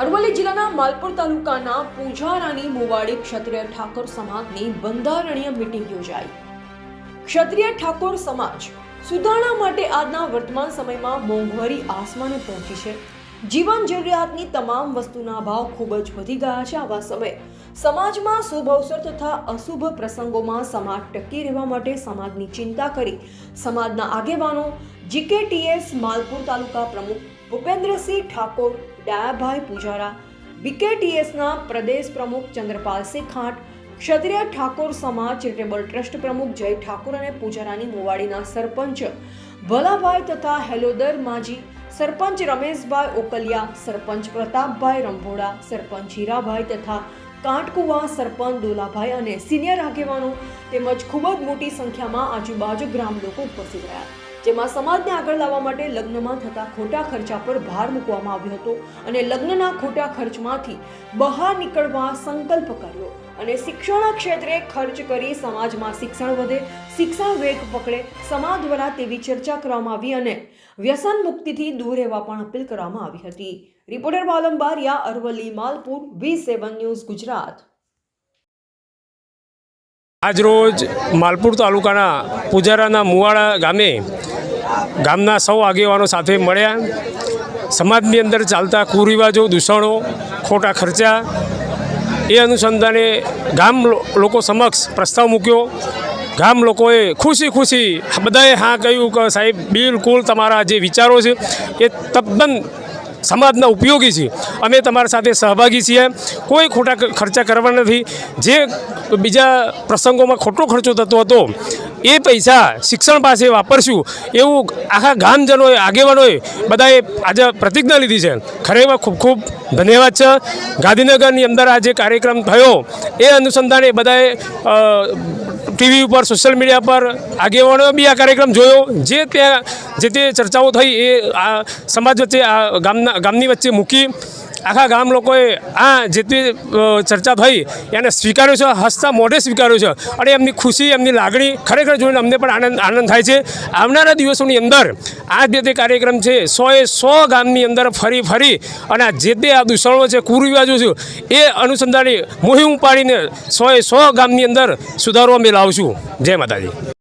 અરવલ્લી જિલ્લાના માલપુર તાલુકાના પૂજારાની મોવાડી ક્ષત્રિય ઠાકોર સમાજની બંધારણીય મિટિંગ યોજાઈ. ક્ષત્રિય ઠાકોર સમાજ સુધારણા માટે આજના વર્તમાન સમયમાં મોંઘવારી આસમાને પહોંચી છે. જીવન જરૂરિયાતની તમામ વસ્તુના ભાવ ખૂબ જ વધી ગયા છે આવા સમયે. સમાજમાં શુભ અવસર તથા અશુભ પ્રસંગોમાં સમાજ ટકી રહેવા માટે સમાજની ચિંતા કરી સમાજના આગેવાનો જીકેટીએસ માલપુર તાલુકા પ્રમુખ ભૂપેન્દ્રસિંહ ઠાકોર, ડાયાભાઈ પૂજારા, બીકેટીએસના પ્રદેશ પ્રમુખ ચંદ્રપાલસિંહ ખાંટ ક્ષત્રિય ઠાકોર સમાજ ચેરિટેબલ ટ્રસ્ટ પ્રમુખ જય ઠાકોર અને પૂજારાની મોવાડીના સરપંચ. ભલાભાઈ તથા હેલોદર માજી સરપંચ રમેશભાઈ ઓકલિયા, સરપંચ પ્રતાપભાઈ રંભોડા, સરપંચ હીરાભાઈ તથા કાંટકુવા સરપંચ દોલાભાઈ અને સિનિયર આગેવાનો તેમજ ખૂબ જ મોટી સંખ્યામાં આજુબાજુ ગ્રામ લોકો ઉપસ્થિત રહ્યા. જેમાં સમાજને આગળ લાવવા માટે લગ્નમાં થતા ખોટા ખર્ચા પર ભાર મૂકવામાં આવ્યો હતો અને લગ્નના ખોટા ખર્ચમાંથી બહાર નીકળવા સંકલ્પ કર્યો અને શિક્ષણના ક્ષેત્રે ખર્ચ કરી સમાજમાં શિક્ષણ વધે, શિક્ષણ વેગ પકડે, સમાજ દ્વારા તેવી ચર્ચા કરવામાં આવી અને વ્યસન મુક્તિથી દૂર રહેવા પણ અપીલ કરવામાં આવી હતી. Reporter Valam Baria, Aravalli, Malpur, V seven news, Gujarat. આજરોજ માલપુર તાલુકાના પૂજારાના મુવાડા ગામે ગામના સૌ આગેવાનો સાથે મળ્યા. સમાજની અંદર ચાલતા કુરિવાજો, દૂષણો, ખોટા ખર્ચા, એ અનુસંધાને ગામ લોકો સમક્ષ પ્રસ્તાવ મૂક્યો. ગામ લોકોએ ખુશી ખુશી બધાએ હા કહ્યું કે સાહેબ, બિલકુલ તમારા જે વિચારો છે એ તદ્દન સમાજના ઉપયોગી છે. અમે તમારા સાથે સહભાગી છીએ. કોઈ ખોટા ખર્ચા કરવા નથી. જે બીજા પ્રસંગોમાં ખોટો ખર્ચો થતો હતો એ પૈસા શિક્ષણ પાસે વાપરશું એવું આખા ગામજનોએ, આગેવાનોએ બધાએ આજે પ્રતિજ્ઞા લીધી છે. ખરેખર ખૂબ ખૂબ ધન્યવાદ છે. ગાંધીનગરની અંદર આ જે કાર્યક્રમ થયો, એ અનુસંધાને બધાએ ટીવી ઉપર, સોશિયલ મીડિયા પર આગેવાનોએ બી આ કાર્યક્રમ જોયો. જે ત્યાં, જે તે ચર્ચાઓ થઈ એ આ સમાજ વચ્ચે, આ ગામના, ગામની વચ્ચે મૂકી આખા ગામ લોકોએ આ જેટલી ચર્ચા થઈ, એને સ્વીકાર્યું છે, હસતા મોઢે સ્વીકાર્યું છે. અને એમની ખુશી, એમની લાગણી ખરેખર જોઈને અમને પણ આનંદ આનંદ થાય છે. આવનારા દિવસોની અંદર આ જે તે કાર્યક્રમ છે, સોએ સો ગામની અંદર ફરી ફરી અને આ જે તે આ દૂષણો છે, કુરિવાજો છે, એ અનુસંધાને મોહિમ ઉપાડીને સોએ સો ગામની અંદર સુધારો અમે લાવશું. જય માતાજી.